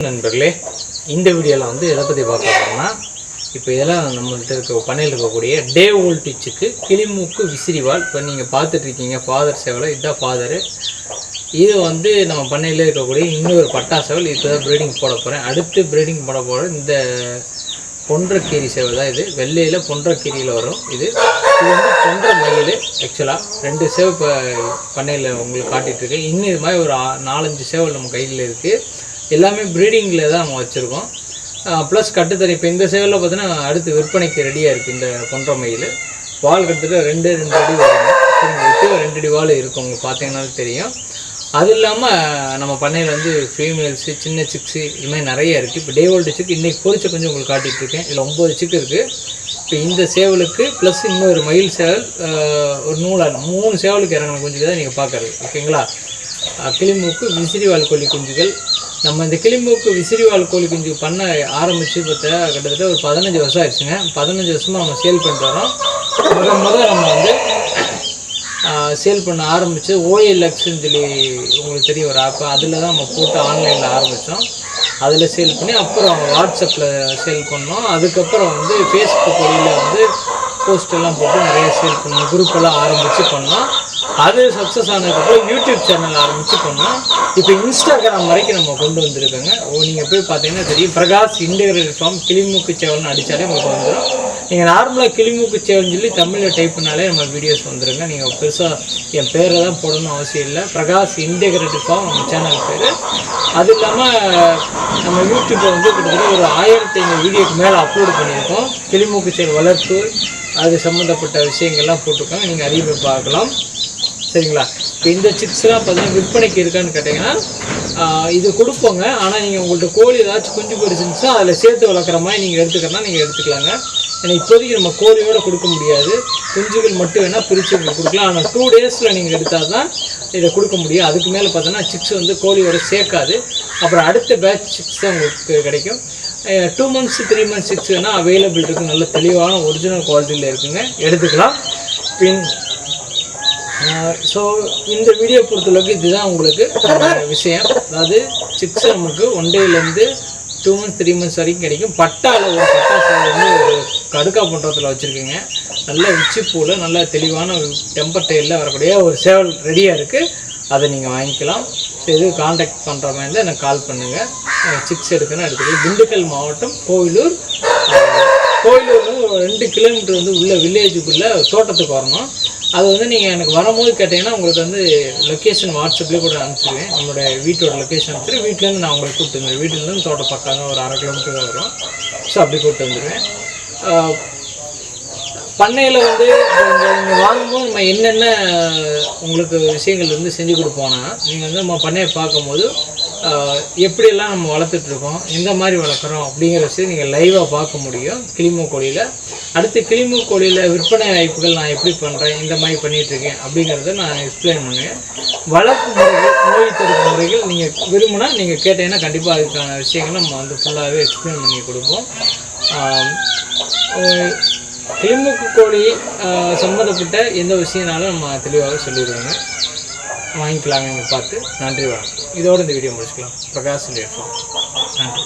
நண்பர்களே இந்த வீடியோவில் வந்து எதை பற்றி பார்க்க போகிறோம்னா இப்போ இதெல்லாம் நம்மள்கிட்ட இருக்க பண்ணையில் இருக்கக்கூடிய டே ஓல்டிச்சுக்கு கிளிமூக்கு விசிறிவால் இப்போ நீங்கள் பார்த்துட்ருக்கீங்க ஃபாதர் சேவலை இதுதான் ஃபாதரு இது வந்து நம்ம பண்ணையில் இருக்கக்கூடிய இன்னொரு பட்டா சேவல் இப்போ தான் ப்ரீடிங் போட போகிறேன் அடுத்து ப்ரீடிங் போட போகிற இந்த பொன்றக்கீரி சேவல் தான் இது. வெள்ளையில் பொன்றக்கீரியில் வரும் இது. இது வந்து பொன்ற மயில் ஆக்சுவலாக ரெண்டு சேவல் இப்போ பண்ணையில் உங்களுக்கு காட்டிகிட்ருக்கேன் இன்னும் இது மாதிரி ஒரு நாலஞ்சு சேவல் நம்ம கையில் இருக்குது எல்லாமே ப்ரீடிங்கில் தான் நம்ம வச்சுருக்கோம். ப்ளஸ் கட்டுத்தறி இப்போ இந்த சேவலில் பார்த்தீங்கன்னா அடுத்து விற்பனைக்கு ரெடியாக இருக்குது இந்த கொன்ற மயில். வால் கட்டுத்தட்ட ரெண்டு ரெண்டு அடி வருங்க சரிங்க ரெண்டு அடி வால் இருக்கும் உங்களுக்கு பார்த்தீங்கன்னாலும் தெரியும். அது இல்லாமல் நம்ம பண்ணையில் வந்து ஃபீமேல்ஸு சின்ன சிக்ஸு இது மாதிரி நிறைய இருக்குது இப்போ டே ஓல்டு சிக்கு இன்றைக்கி பொறிச்ச கொஞ்சம் உங்களுக்கு காட்டிகிட்டு இருக்கேன். இதில் ஒம்பது சிக்கு இருக்குது இப்போ இந்த சேவலுக்கு ப்ளஸ் இன்னொரு மயில் சேவல் ஒரு நூலாக மூணு சேவலுக்கு இறங்கின குஞ்சுக்கு தான் நீங்கள் பார்க்குறது ஓகேங்களா? அஹ், கிளிமூக்கு விசிறிவால் கொல்லி குஞ்சுகள் நம்ம இந்த கிளிம்போக்கு விசிறிவால் கோழி குஞ்சு பண்ண ஆரம்பித்து பார்த்தா கிட்டத்தட்ட ஒரு பதினஞ்சு வருஷம் ஆயிடுச்சுங்க. பதினஞ்சு வருஷமாக நம்ம சேல் பண்ணிட்டு வரோம். முத முத நம்ம வந்து சேல் பண்ண ஆரம்பித்து ஓஎல்எக்ஸ்ன்னு சொல்லி உங்களுக்கு தெரிய ஒரு ஆப் அதில் தான் நம்ம போட்டு ஆன்லைனில் ஆரம்பித்தோம் அதில் சேல் பண்ணி அப்புறம் வாட்ஸ்அப்பில் சேல் பண்ணோம். அதுக்கப்புறம் வந்து ஃபேஸ்புக் வழியில் வந்து போஸ்டெல்லாம் போட்டு நிறைய சேல் பண்ணோம் குரூப்பெல்லாம் ஆரம்பித்து பண்ணோம் அது சக்ஸஸ் ஆனதுக்கப்புறம் யூடியூப் சேனல் ஆரம்பித்து பண்ணோம் இப்போ இன்ஸ்டாகிராம் வரைக்கும் நம்ம கொண்டு வந்திருக்கோங்க. ஓ நீங்கள் போய் பார்த்தீங்கன்னா தெரியும். பிரகாஷ் இன்டகிரேட்டட் ஃபார்ம் கிளிமூக்கு சேவல்னு அடித்தாலே உங்களுக்கு வந்துடும் நீங்கள் நார்மலாக கிளிமூக்கு சேவல்னு சொல்லி தமிழில் டைப் பண்ணாலே நம்ம வீடியோஸ் வந்துடுங்க நீங்கள் பெருசாக என் பேரை தான் போடணும்னு அவசியம் இல்லை. பிரகாஷ் இன்டகிரேட்டட் ஃபார்ம் நம்ம சேனல் பேர். அது இல்லாமல் நம்ம யூடியூப்பில் வந்து கிட்டத்தட்ட ஒரு ஆயிரத்தி ஐநூறு வீடியோக்கு மேலே அப்லோட் பண்ணியிருக்கோம். கிளிமூக்கு சேவல் வளர்ப்பு அது சம்மந்தப்பட்ட விஷயங்கள்லாம் போட்டிருக்காங்க. நீங்கள் அதிகம் போய் பார்க்கலாம். சரிங்களா? இப்போ இந்த சிப்ஸ்லாம் பார்த்தீங்கன்னா விற்பனைக்கு இருக்கான்னு கேட்டிங்கன்னா இது கொடுப்போங்க. ஆனால் நீங்கள் உங்கள்கிட்ட கோழி ஏதாச்சும் குஞ்சு போயிருச்சுன்னா அதில் சேர்த்து வளர்க்குற மாதிரி நீங்கள் எடுத்துக்கிறனா நீங்கள் எடுத்துக்கலாங்க. ஏன்னா இப்போதைக்கு நம்ம கோழியோட கொடுக்க முடியாது. குஞ்சுகள் மட்டும் வேணால் பிரித்து உங்களுக்கு கொடுக்கலாம். ஆனால் டூ டேஸில் நீங்கள் எடுத்தால் தான் இதை கொடுக்க முடியும். அதுக்கு மேலே பார்த்தோன்னா சிப்ஸ் வந்து கோழியோட சேர்க்காது. அப்புறம் அடுத்த பேட்ச் சிப்ஸ் தான் உங்களுக்கு கிடைக்கும். Two months three months six வேணால் அவைலபிள் இருக்குது நல்ல தெளிவான ஒரிஜினல் குவாலிட்டியில் இருக்குங்க. எடுத்துக்கலாம். பின் ஸோ இந்த வீடியோ பொறுத்தளவுக்கு இதுதான் உங்களுக்கு விஷயம். அதாவது சிக்ஸ் நமக்கு ஒன் டேலேருந்து டூ மந்த்ஸ் த்ரீ மந்த்ஸ் வரைக்கும் கிடைக்கும். பட்டாவில் ஒரு பட்டா சேவல் வந்து ஒரு கடுக்கா பண்ணுறதுல வச்சுருக்கீங்க. நல்ல உச்சிப்பூவில் நல்ல தெளிவான டெம்பர் டெயிலில் வரக்கூடிய ஒரு சேவல் ரெடியாக இருக்குது அதை நீங்கள் வாங்கிக்கலாம். இது காண்டாக்ட் பண்ணுற மாதிரி இருந்தால் எனக்கு கால் பண்ணுங்கள் சிக்ஸ் எடுக்கணும் எடுத்துக்கலாம். திண்டுக்கல் மாவட்டம் கோவிலூர் கோயிலூர் ரெண்டு கிலோமீட்டர் வந்து உள்ள வில்லேஜுக்குள்ளே தோட்டத்துக்கு வரணும். அது வந்து நீங்கள் எனக்கு வரும்போது கேட்டிங்கன்னா உங்களுக்கு வந்து லொக்கேஷன் வாட்ஸ்அப்லேயே கூட அனுப்பிச்சிடுவேன் நம்மளோட வீட்டோட லொக்கேஷன் அனுப்பிச்சிட்டு வீட்டிலேருந்து நான் உங்களுக்கு கூப்பிட்டு வந்துடுவேன் வீட்டிலேருந்து தோட்டம் பக்கம் ஒரு அரை கிலோமீட்டர் வரும். ஸோ அப்படி கூப்பிட்டு வந்துடுவேன் பண்ணையில் வந்து நீங்கள் வாங்கும்போது நம்ம என்னென்ன உங்களுக்கு விஷயங்கள் வந்து செஞ்சு கொடுப்போம்னா நீங்கள் வந்து நம்ம பண்ணையை பார்க்கும்போது எப்படியெல்லாம் நம்ம வளர்த்துட்ருக்கோம் எந்த மாதிரி வளர்க்குறோம் அப்படிங்கிற விஷயம் நீங்கள் லைவாக பார்க்க முடியும். கிளிமூ கோழியில். அடுத்து கிளிமு கோழியில் விற்பனை வாய்ப்புகள் நான் எப்படி பண்ணுறேன் இந்த மாதிரி பண்ணிகிட்ருக்கேன் இருக்கேன் அப்படிங்கிறத நான் எக்ஸ்பிளைன் பண்ணுவேன். வளர்ப்பு முறைகள் நோய் தடுப்பு முறைகள் நீங்கள் விரும்பினா நீங்கள் கேட்டீங்கன்னா கண்டிப்பாக அதுக்கான விஷயங்களை நம்ம வந்து ஃபுல்லாகவே எக்ஸ்பிளைன் பண்ணி கொடுப்போம். திமுக கோழி சம்மந்தப்பட்ட எந்த விஷயம்னாலும் நம்ம தெளிவாக சொல்லிடுவோங்க. வாங்கிக்கலாங்க பார்த்து நன்றி வணக்கம். இதோடு இந்த வீடியோ முடிச்சுக்கலாம். பிரகாஷ் நன்றி.